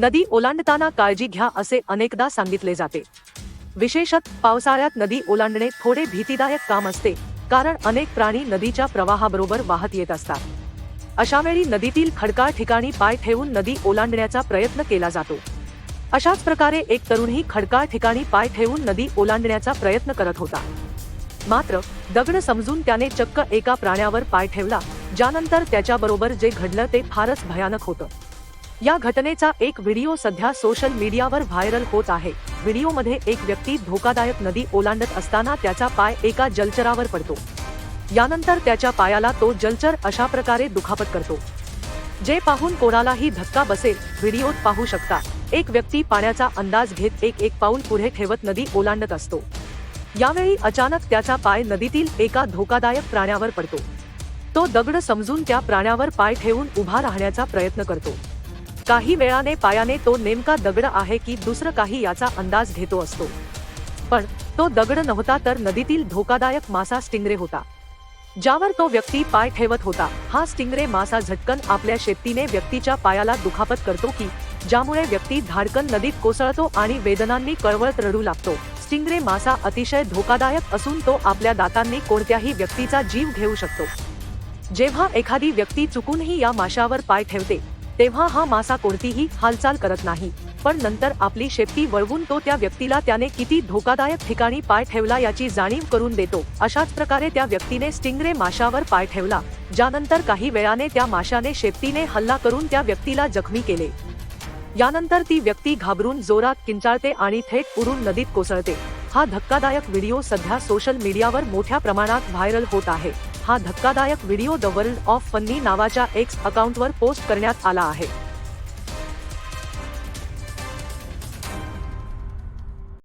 नदी ओलांडताना काळजी घ्या असे अनेकदा सांगितले जाते. विशेषत पावसाळ्यात नदी ओलांडणे थोडे भीतीदायक काम असते कारण अनेक प्राणी नदीच्या प्रवाहाबरोबर वाहत येत असतात. अशा वेळी नदीतील खडकाळ ठिकाणी पाय ठेवून नदी ओलांडण्याचा प्रयत्न केला जातो. अशाच प्रकारे एक तरुणही खडकाळ ठिकाणी पाय ठेवून नदी ओलांडण्याचा प्रयत्न करत होता. मात्र दगड समजून त्याने चक्क एका प्राण्यावर पाय ठेवला ज्यानंतर त्याच्याबरोबर जे घडलं ते फारच भयानक होतं. या घटनेचा एक व्हिडिओ सध्या सोशल मीडियावर व्हायरल होत आहे. व्हिडिओमध्ये एक व्यक्ती धोकादायक नदी ओलांडत असताना त्याचा पाय एका जलचरावर पडतो. यानंतर त्याच्या पायाला तो जलचर अशा प्रकारे दुखापत करतो. जे पाहून कोणालाही धक्का बसेल व्हिडिओत पाहू शकता. एक व्यक्ती पाण्याचा अंदाज घेत एक एक पाऊल पुढे ठेवत नदी ओलांडत असतो. यावेळी अचानक त्याचा पाय नदीतील एका धोकादायक प्राण्यावर पडतो. तो दगड समजून त्या प्राण्यावर पाय ठेवून उभा राहण्याचा प्रयत्न करतो. काही वेळाने पायाने तो नेमका दगड आहे की दुसरं काही याचा अंदाज घेतो असतो. पण तो दगड नव्हता तर नदीतील धोकादायक मासा स्टिंगरे होता. ज्यावर तो व्यक्ती पाय ठेवत होता हा स्टिंगरे मासा झटकन आपल्या शेपटीने व्यक्तीच्या पायाला दुखापत करतो की ज्यामुळे व्यक्ती धाडकन नदीत कोसळतो आणि वेदनांनी कळवळत रडू लागतो. स्टिंगरे मासा अतिशय धोकादायक असून तो आपल्या दातांनी कोणत्याही व्यक्तीचा जीव घेऊ शकतो. जेव्हा एखादी व्यक्ती चुकूनही या माशावर पाय ठेवते तेव्हा हा मासा कोणतीही हालचाल करत नाही. पण नंतर आपली शेपटी वळवून तो त्या व्यक्तीला त्याने किती धोकादायक ठिकाणी पाय ठेवला याची जाणीव करून देतो. अशाच प्रकारे त्या व्यक्तीने स्टिंगरे माशावर पाय ठेवला ज्यानंतर काही वेळाने त्या माशाने शेपटीने हल्ला करून त्या व्यक्तीला जखमी केले. यानंतर ती व्यक्ती घाबरून जोरात किंचाळते आणि थेट उडून नदीत कोसळते. हा धक्कादायक व्हिडिओ सध्या सोशल मीडियावर मोठ्या प्रमाणात व्हायरल होत आहे. हा धक्कादायक video the world of funny नावाच्या एक्स अकाउंटवर पोस्ट करण्यात आला आहे.